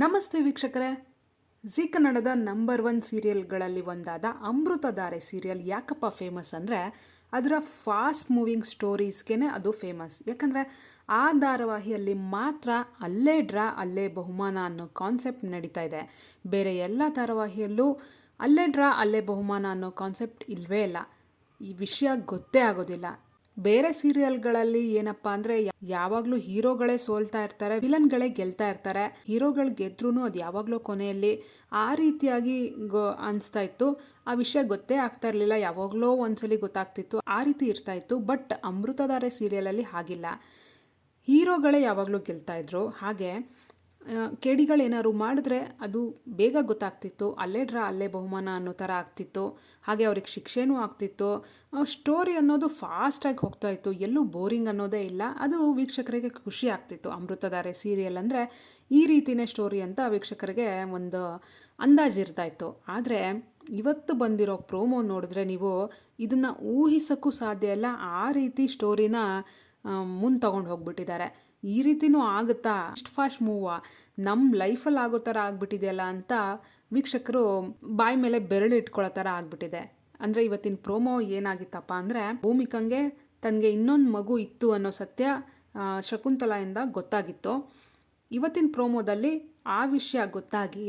ನಮಸ್ತೆ ವೀಕ್ಷಕರೇ. ಜಿ ಕನ್ನಡದ ನಂಬರ್ ಒನ್ ಸೀರಿಯಲ್ಗಳಲ್ಲಿ ಒಂದಾದ ಅಮೃತಧಾರೆ ಸೀರಿಯಲ್ ಯಾಕಪ್ಪ ಫೇಮಸ್ ಅಂದರೆ ಅದರ ಫಾಸ್ಟ್ ಮೂವಿಂಗ್ ಸ್ಟೋರೀಸ್ಗೆ ಅದು ಫೇಮಸ್ ಯಾಕಂದರೆ ಆ ಧಾರಾವಾಹಿಯಲ್ಲಿ ಮಾತ್ರ ಅಲ್ಲೇ ಡ್ರಾ, ಅಲ್ಲೇ ಬಹುಮಾನ ಅನ್ನೋ ಕಾನ್ಸೆಪ್ಟ್ ನಡೀತಾ ಇದೆ. ಬೇರೆ ಎಲ್ಲ ಧಾರಾವಾಹಿಯಲ್ಲೂ ಅಲ್ಲೇ ಡ್ರಾ, ಅಲ್ಲೇ ಬಹುಮಾನ ಅನ್ನೋ ಕಾನ್ಸೆಪ್ಟ್ ಇಲ್ಲವೇ ಇಲ್ಲ. ಈ ವಿಷಯ ಗೊತ್ತೇ ಆಗೋದಿಲ್ಲ. ಬೇರೆ ಸೀರಿಯಲ್ಗಳಲ್ಲಿ ಏನಪ್ಪ ಅಂದ್ರೆ ಯಾವಾಗಲೂ ಹೀರೋಗಳೇ ಸೋಲ್ತಾ ಇರ್ತಾರೆ, ವಿಲನ್ಗಳೇ ಗೆಲ್ತಾ ಇರ್ತಾರೆ. ಹೀರೋಗಳು ಗೆದ್ರು ಅದು ಯಾವಾಗಲೂ ಕೊನೆಯಲ್ಲಿ ಆ ರೀತಿಯಾಗಿ ಗೊ ಅನಿಸ್ತಾ ಇತ್ತು. ಆ ವಿಷಯ ಗೊತ್ತೇ ಆಗ್ತಾ ಇರಲಿಲ್ಲ, ಯಾವಾಗಲೋ ಒಂದ್ಸಲಿ ಗೊತ್ತಾಗ್ತಿತ್ತು. ಆ ರೀತಿ ಇರ್ತಾ ಇತ್ತು, ಬಟ್ ಅಮೃತಧಾರೆ ಸೀರಿಯಲಲ್ಲಿ ಹಾಗಿಲ್ಲ. ಹೀರೋಗಳೇ ಯಾವಾಗಲೂ ಗೆಲ್ತಾ ಇದ್ರು. ಹಾಗೆ ಕೇಡಿಗಳೇನಾದ್ರು ಮಾಡಿದ್ರೆ ಅದು ಬೇಗ ಗೊತ್ತಾಗ್ತಿತ್ತು, ಅಲ್ಲೇ ಡ್ರಾ, ಅಲ್ಲೇ ಬಹುಮಾನ ಅನ್ನೋ ಥರ ಆಗ್ತಿತ್ತು, ಹಾಗೆ ಅವ್ರಿಗೆ ಶಿಕ್ಷೆನೂ ಆಗ್ತಿತ್ತು. ಸ್ಟೋರಿ ಅನ್ನೋದು ಫಾಸ್ಟಾಗಿ ಹೋಗ್ತಾ ಇತ್ತು, ಎಲ್ಲೂ ಬೋರಿಂಗ್ ಅನ್ನೋದೇ ಇಲ್ಲ, ಅದು ವೀಕ್ಷಕರಿಗೆ ಖುಷಿ ಆಗ್ತಿತ್ತು. ಅಮೃತಧಾರೆ ಸೀರಿಯಲ್ ಅಂದರೆ ಈ ರೀತಿಯೇ ಸ್ಟೋರಿ ಅಂತ ವೀಕ್ಷಕರಿಗೆ ಒಂದು ಅಂದಾಜು ಇರ್ತಾ ಇತ್ತು. ಆದರೆ ಇವತ್ತು ಬಂದಿರೋ ಪ್ರೋಮೋ ನೋಡಿದ್ರೆ ನೀವು ಇದನ್ನು ಊಹಿಸೋಕ್ಕೂ ಸಾಧ್ಯ ಇಲ್ಲ, ಆ ರೀತಿ ಸ್ಟೋರಿನ ಮುಂದೆ ತೊಗೊಂಡು ಹೋಗ್ಬಿಟ್ಟಿದ್ದಾರೆ. ಈ ರೀತಿನೂ ಆಗುತ್ತಾ? ಅಷ್ಟು ಫಾಸ್ಟ್ ಮೂವಾ? ನಮ್ಮ ಲೈಫಲ್ಲಿ ಆಗೋ ಥರ ಆಗ್ಬಿಟ್ಟಿದೆಯಲ್ಲ ಅಂತ ವೀಕ್ಷಕರು ಬಾಯಿ ಮೇಲೆ ಬೆರಳು ಇಟ್ಕೊಳ್ಳೋ ಥರ ಆಗ್ಬಿಟ್ಟಿದೆ. ಅಂದರೆ ಇವತ್ತಿನ ಪ್ರೋಮೋ ಏನಾಗಿತ್ತಪ್ಪ ಅಂದರೆ, ಭೂಮಿಕಂಗೆ ತನಗೆ ಇನ್ನೊಂದು ಮಗು ಇತ್ತು ಅನ್ನೋ ಸತ್ಯ ಶಕುಂತಲೆಯಿಂದ ಗೊತ್ತಾಗಿತ್ತು. ಇವತ್ತಿನ ಪ್ರೋಮೋದಲ್ಲಿ ಆ ವಿಷಯ ಗೊತ್ತಾಗಿ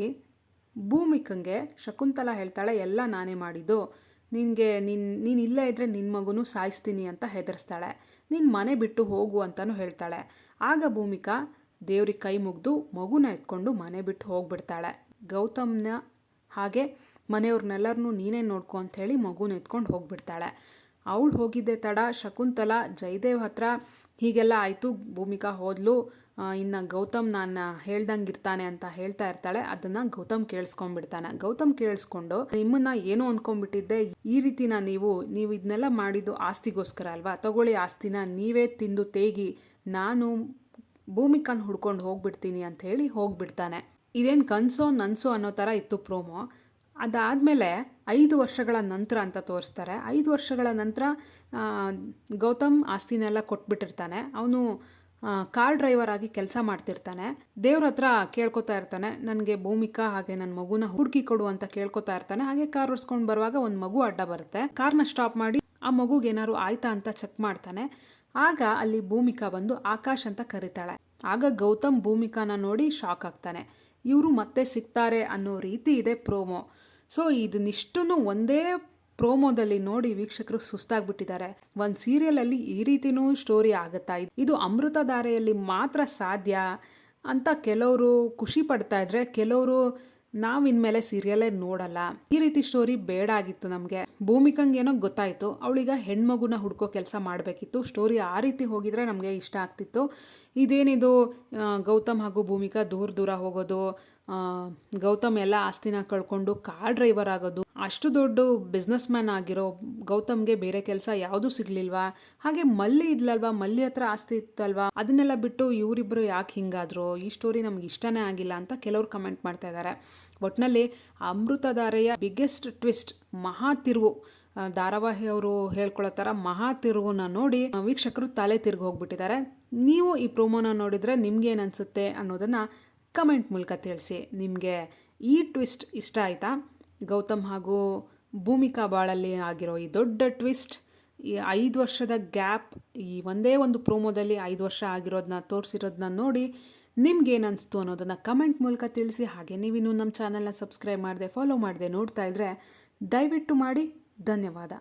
ಭೂಮಿಕಂಗೆ ಶಕುಂತಲಾ ಹೇಳ್ತಾಳೆ, ಎಲ್ಲ ನಾನೇ ಮಾಡಿದ್ದು. ನಿನಗೆ ನಿನ್ನ ನೀನು ಇಲ್ಲೇ ಇದ್ದರೆ ನಿನ್ನ ಮಗುನೂ ಸಾಯಿಸ್ತೀನಿ ಅಂತ ಹೆದರಿಸ್ತಾಳೆ. ನಿನ್ನ ಮನೆ ಬಿಟ್ಟು ಹೋಗು ಅಂತಲೂ ಹೇಳ್ತಾಳೆ. ಆಗ ಭೂಮಿಕಾ ದೇವ್ರಿಗೆ ಕೈ ಮುಗಿದು ಮಗುನ ಎತ್ಕೊಂಡು ಮನೆ ಬಿಟ್ಟು ಹೋಗ್ಬಿಡ್ತಾಳೆ. ಗೌತಮ್ನ ಹಾಗೆ ಮನೆಯವ್ರನ್ನೆಲ್ಲರನ್ನೂ ನೀನೇ ನೋಡ್ಕೊ ಅಂಥೇಳಿ ಮಗುನ ಎತ್ಕೊಂಡು ಹೋಗ್ಬಿಡ್ತಾಳೆ. ಅವಳು ಹೋಗಿದ್ದೆ ತಡ ಶಕುಂತಲ, ಜಯದೇವ್ ಹತ್ರ ಹೀಗೆಲ್ಲ ಆಯಿತು. ಭೂಮಿಕಾ ಹೋದ್ಲು. ಇನ್ನು ಗೌತಮ್ ನಾನು ಹೇಳ್ದಂಗೆ ಇರ್ತಾನೆ ಅಂತ ಹೇಳ್ತಾ ಇರ್ತಾಳೆ. ಅದನ್ನು ಗೌತಮ್ ಕೇಳಿಸ್ಕೊಂಡ್ಬಿಡ್ತಾನೆ. ಗೌತಮ್ ಕೇಳಿಸ್ಕೊಂಡು, ನಿಮ್ಮನ್ನ ಏನು ಅಂದ್ಕೊಂಡ್ಬಿಟ್ಟಿದ್ದೆ ಈ ರೀತಿನ ನೀವು ನೀವು ಇದನ್ನೆಲ್ಲ ಮಾಡಿದ್ದು ಆಸ್ತಿಗೋಸ್ಕರ ಅಲ್ವಾ? ತಗೊಳ್ಳಿ ಆಸ್ತಿನ, ನೀವೇ ತಿಂದು ತೇಗಿ, ನಾನು ಭೂಮಿಕಾನ್ ಹುಡ್ಕೊಂಡು ಹೋಗ್ಬಿಡ್ತೀನಿ ಅಂತ ಹೇಳಿ ಹೋಗ್ಬಿಡ್ತಾನೆ. ಇದೇನು ಕನಸೋ ನನ್ಸೋ ಅನ್ನೋ ಥರ ಇತ್ತು ಪ್ರೋಮೋ. ಅದಾದಮೇಲೆ ಐದು ವರ್ಷಗಳ ನಂತರ ಅಂತ ತೋರಿಸ್ತಾರೆ. ಐದು ವರ್ಷಗಳ ನಂತರ ಗೌತಮ್ ಆಸ್ತಿನೆಲ್ಲ ಕೊಟ್ಬಿಟ್ಟಿರ್ತಾನೆ. ಅವನು ಕಾರ್ ಡ್ರೈವರ್ ಆಗಿ ಕೆಲಸ ಮಾಡ್ತಿರ್ತಾನೆ. ದೇವ್ರ ಹತ್ರ ಕೇಳ್ಕೊತಾ ಇರ್ತಾನೆ, ನನಗೆ ಭೂಮಿಕಾ ಹಾಗೆ ನನ್ನ ಮಗುನ ಹುಡುಕಿ ಕೊಡು ಅಂತ ಕೇಳ್ಕೊತಾ ಇರ್ತಾನೆ. ಹಾಗೆ ಕಾರ್ ಓಡಿಸ್ಕೊಂಡು ಬರುವಾಗ ಒಂದು ಮಗು ಅಡ್ಡ ಬರುತ್ತೆ. ಕಾರ್ನ ಸ್ಟಾಪ್ ಮಾಡಿ ಆ ಮಗುಗೇನಾದ್ರು ಆಯ್ತಾ ಅಂತ ಚೆಕ್ ಮಾಡ್ತಾನೆ. ಆಗ ಅಲ್ಲಿ ಭೂಮಿಕಾ ಬಂದು ಆಕಾಶ್ ಅಂತ ಕರೀತಾಳೆ. ಆಗ ಗೌತಮ್ ಭೂಮಿಕಾನ ನೋಡಿ ಶಾಕ್ ಆಗ್ತಾನೆ. ಇವರು ಮತ್ತೆ ಸಿಗ್ತಾರೆ ಅನ್ನೋ ರೀತಿ ಇದೆ ಪ್ರೋಮೋ. ಸೊ ಇದನ್ನಿಷ್ಟು ಒಂದೇ ಪ್ರೋಮೋದಲ್ಲಿ ನೋಡಿ ವೀಕ್ಷಕರು ಸುಸ್ತಾಗ್ಬಿಟ್ಟಿದ್ದಾರೆ. ಒಂದು ಸೀರಿಯಲಲ್ಲಿ ಈ ರೀತಿನೂ ಸ್ಟೋರಿ ಆಗುತ್ತಾ ಇದು ಅಮೃತಧಾರೆಯಲ್ಲಿ ಮಾತ್ರ ಸಾಧ್ಯ ಅಂತ ಕೆಲವರು ಖುಷಿ ಪಡ್ತಾ ಇದ್ರೆ ಕೆಲವರು ನಾವು ಇನ್ಮೇಲೆ ಸೀರಿಯಲೇ ನೋಡಲ್ಲ. ಈ ರೀತಿ ಸ್ಟೋರಿ ಬೇಡ ಆಗಿತ್ತು ನಮಗೆ. ಭೂಮಿಕಂಗೇನೋ ಗೊತ್ತಾಯಿತು. ಅವಳೀಗ ಹೆಣ್ಮಗುನ ಹುಡ್ಕೋ ಕೆಲಸ ಮಾಡಬೇಕಿತ್ತು. ಸ್ಟೋರಿ ಆ ರೀತಿ ಹೋಗಿದ್ರೆ ನಮಗೆ ಇಷ್ಟ ಆಗ್ತಿತ್ತು. ಇದೇನಿದು ಗೌತಮ್ ಹಾಗೂ ಭೂಮಿಕಾ ದೂರ ದೂರ ಹೋಗೋದು ಗೌತಮ್ ಎಲ್ಲ ಆಸ್ತಿನ ಕಳ್ಕೊಂಡು ಕಾರ್ ಡ್ರೈವರ್ ಆಗೋದು. ಅಷ್ಟು ದೊಡ್ಡ ಬಿಸ್ನೆಸ್ ಮ್ಯಾನ್ ಆಗಿರೋ ಗೌತಮ್ಗೆ ಬೇರೆ ಕೆಲಸ ಯಾವುದೂ ಸಿಗ್ಲಿಲ್ವಾ? ಹಾಗೆ ಮಲ್ಲಿ ಇದ್ಲಲ್ವಾ? ಮಲ್ಲಿ ಹತ್ರ ಆಸ್ತಿ ಇತ್ತಲ್ವಾ? ಅದನ್ನೆಲ್ಲ ಬಿಟ್ಟು ಇವರಿಬ್ಬರು ಯಾಕೆ ಹಿಂಗಾದ್ರು? ಈ ಸ್ಟೋರಿ ನಮ್ಗೆ ಇಷ್ಟನೇ ಆಗಿಲ್ಲ ಅಂತ ಕೆಲವರು ಕಮೆಂಟ್ ಮಾಡ್ತಾ ಇದ್ದಾರೆ ಒಟ್ಟಿನಲ್ಲಿ ಅಮೃತಧಾರೆಯ ಬಿಗ್ಗೆಸ್ಟ್ ಟ್ವಿಸ್ಟ್ ಮಹಾ ತಿರುವು ಧಾರಾವಾಹಿ ಅವರು ಹೇಳ್ಕೊಳ್ಳೋ ಥರ ಮಹಾ ತಿರುವನ್ನ ನೋಡಿ ವೀಕ್ಷಕರು ತಲೆ ತಿರುಗಿ ಹೋಗ್ಬಿಟ್ಟಿದ್ದಾರೆ ನೀವು ಈ ಪ್ರೋಮೋನ ನೋಡಿದರೆ ನಿಮ್ಗೆ ಏನು ಅನಿಸುತ್ತೆ ಅನ್ನೋದನ್ನು ಕಮೆಂಟ್ ಮೂಲಕ ತಿಳಿಸಿ. ನಿಮಗೆ ಈ ಟ್ವಿಸ್ಟ್ ಇಷ್ಟ ಆಯಿತಾ? ಗೌತಮ್ ಹಾಗೂ ಭೂಮಿಕಾ ಬಾಳಲ್ಲಿ ಆಗಿರೋ ಈ ದೊಡ್ಡ ಟ್ವಿಸ್ಟ್ ಈ ಐದು ವರ್ಷದ ಗ್ಯಾಪ್ ಈ ಒಂದೇ ಒಂದು ಪ್ರೋಮೋದಲ್ಲಿ ಐದು ವರ್ಷ ಆಗಿರೋದನ್ನ ತೋರಿಸಿರೋದನ್ನ ನೋಡಿ ನಿಮ್ಗೇನು ಅನಿಸ್ತು ಅನ್ನೋದನ್ನು ಕಮೆಂಟ್ ಮೂಲಕ ತಿಳಿಸಿ. ಹಾಗೆ ನೀವಿನ್ನೂ ನಮ್ಮ ಚಾನಲ್ನ ಸಬ್ಸ್ಕ್ರೈಬ್ ಮಾಡಿದೆ ಫಾಲೋ ಮಾಡಿದೆ ನೋಡ್ತಾ ಇದ್ದರೆ ದಯವಿಟ್ಟು ಮಾಡಿ. ಧನ್ಯವಾದ.